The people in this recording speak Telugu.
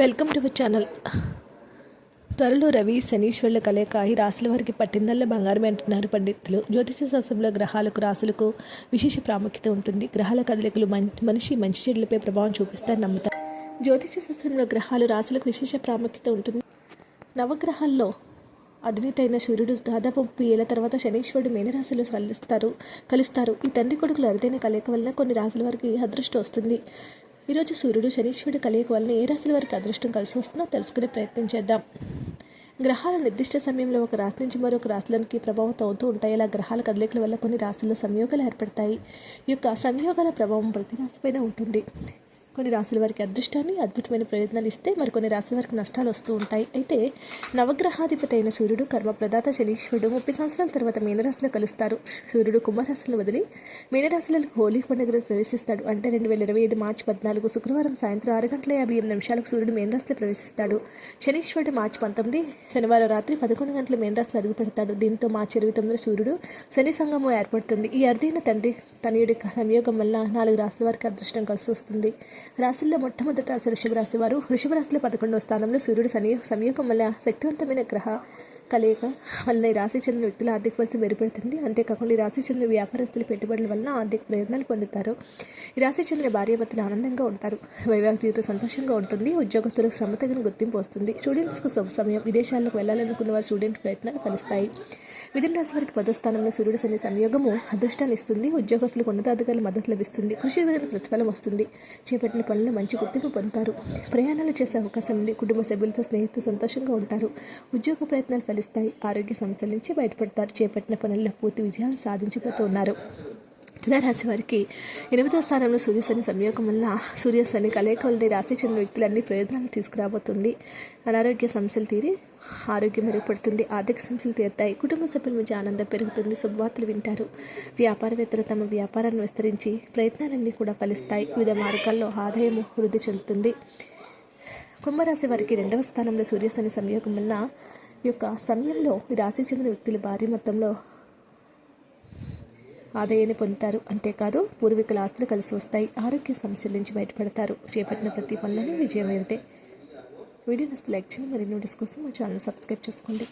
Welcome to our channel. త్వరలో రవి శనీశ్వరుల కలయిక ఈ రాశుల వారికి పట్టిందల్ల బంగారమే అంటున్నారు పండితులు. జ్యోతిష శాస్త్రంలో గ్రహాలకు రాశులకు విశేష ప్రాముఖ్యత ఉంటుంది. గ్రహాల కదలికలు మన్ మనిషి మంచి చెడులపై ప్రభావం చూపిస్తారని నమ్ముతారు. జ్యోతిష శాస్త్రంలో గ్రహాలు రాశులకు విశేష ప్రాముఖ్యత ఉంటుంది. నవగ్రహాల్లో అధినేతైన సూర్యుడు దాదాపు ముప్పై ఏళ్ళ తర్వాత శనీశ్వరుడు మీనరాశిలో కలుస్తారు కలుస్తారు. ఈ తండ్రి కొడుకులు అరుదైన కలయిక వలన కొన్ని రాశుల వారికి అదృష్టం వస్తుంది. ఈరోజు సూర్యుడు శనీశ్వరుడు కలియక వలన ఏ రాశుల వారికి అదృష్టం కలిసి వస్తుందో తెలుసుకునే ప్రయత్నం చేద్దాం. గ్రహాలు నిర్దిష్ట సమయంలో ఒక రాశి నుంచి మరొక రాశులకి ప్రభావితం అవుతూ ఉంటాయి. ఇలా గ్రహాల కదలికల వల్ల కొన్ని రాశుల్లో సంయోగాలు ఏర్పడతాయి. ఈ యొక్క సంయోగాల ప్రభావం ప్రతి రాశిపైన ఉంటుంది. కొన్ని రాశుల వారికి అదృష్టాన్ని అద్భుతమైన ప్రయత్నాలు ఇస్తే మరికొన్ని రాశుల వారికి నష్టాలు వస్తూ ఉంటాయి. అయితే నవగ్రహాధిపతి అయిన సూర్యుడు కర్మ ప్రదాత శనీశ్వరుడు ముప్పై సంవత్సరాల తర్వాత మీనరాశిలో కలుస్తారు. సూర్యుడు కుంభరాశిలో వదిలి మీనరాశిలకు హోలీ పండుగలో ప్రవేశిస్తాడు. అంటే రెండు వేల ఇరవై ఐదు మార్చి పద్నాలుగు శుక్రవారం సాయంత్రం ఆరు గంటల యాభై ఎనిమిది నిమిషాలకు సూర్యుడు మీనరాశిలో ప్రవేశిస్తాడు. శనీశ్వరుడు మార్చి పంతొమ్మిది శనివారం రాత్రి పదకొండు గంటల మీనరాశిలో అడుగు పెడతాడు. దీంతో మార్చి ఇరవై తొమ్మిది సూర్యుడు శని సంఘము ఏర్పడుతుంది. ఈ అరుదైన తండ్రి తనయుడి సంయోగం వల్ల నాలుగు రాశుల వారికి అదృష్టం కలిసి వస్తుంది. రాశుల్లో మొట్టమొదట రాశి వృషభరాశి వారు వృషభరాశిలో పదకొండవ స్థానంలో సూర్యుడు సని సంయోగం వల్ల శక్తివంతమైన గ్రహ కలయిక వలన ఈ రాశి చెందిన వ్యక్తుల ఆర్థిక పరిస్థితి మెరుగుపడుతుంది. అంతేకాకుండా ఈ రాశి చెందిన వ్యాపారస్తుల పెట్టుబడుల వలన ఆర్థిక ప్రయోజనాలు పొందుతారు. ఈ రాశి చెందిన భార్యాభర్తలు ఆనందంగా ఉంటారు. వైవాహిక జీవితం సంతోషంగా ఉంటుంది. ఉద్యోగస్తులకు శ్రమ తగిన గుర్తింపు వస్తుంది. స్టూడెంట్స్కు సమయం విదేశాలకు వెళ్ళాలనుకున్న వారు స్టూడెంట్ ప్రయత్నాలు ఫలిస్తాయి. మిథున రాశి వారికి పదో స్థానంలో సూర్యుడు శని సంయోగము అదృష్టాన్ని ఇస్తుంది. ఉద్యోగస్తులకు ఉన్నతాధికారుల మద్దతు లభిస్తుంది. కృషి తగిన ప్రతిఫలం వస్తుంది. చేపట్టిన పనులు మంచి గుర్తింపు పొందుతారు. ప్రయాణాలు చేసే అవకాశం ఉంది. కుటుంబ సభ్యులతో స్నేహితులు సంతోషంగా ఉంటారు. ఉద్యోగ ప్రయత్నాలు ఫలిస్తాయి ఆరోగ్య సమస్యల నుంచి బయటపడతారు. చేపట్టిన పనుల్లో పూర్తి విజయాలు సాధించిపోతున్నారు తులారాశి వారికి ఎనిమిదో స్థానంలో సూర్యశని సంయోగం వల్ల సూర్యశని కలయిక వల్ల రాశి చెందిన వ్యక్తులు అన్ని ప్రయోజనాలు తీసుకురాబోతుంది. అనారోగ్య సమస్యలు తీరి ఆరోగ్యం మెరుగుపడుతుంది. ఆర్థిక సమస్యలు తీరుతాయి. కుటుంబ సభ్యుల మధ్య ఆనందం పెరుగుతుంది. శుభవార్తలు వింటారు. వ్యాపారవేత్తలు తమ వ్యాపారాన్ని విస్తరించి ప్రయత్నాలన్నీ కూడా ఫలిస్తాయి. వివిధ మార్గాల్లో ఆదాయం వృద్ధి చెందుతుంది. కుంభరాశి వారికి రెండవ స్థానంలో సూర్యశని సంయోగం వల్ల యొక్క సమయంలో ఈ రాశికి చెందిన వ్యక్తులు భారీ మొత్తంలో ఆదాయాన్ని పొందుతారు. అంతేకాదు పూర్వీకుల ఆస్తులు కలిసి వస్తాయి. ఆరోగ్య సమస్యల నుంచి బయటపడతారు. చేపట్టిన ప్రతి పనులను విజయమైతే వీడియో నస్తే లైక్ చేయండి. మరిన్ని వీడియోస్ కోసం మా ఛానల్ సబ్స్క్రైబ్ చేసుకోండి.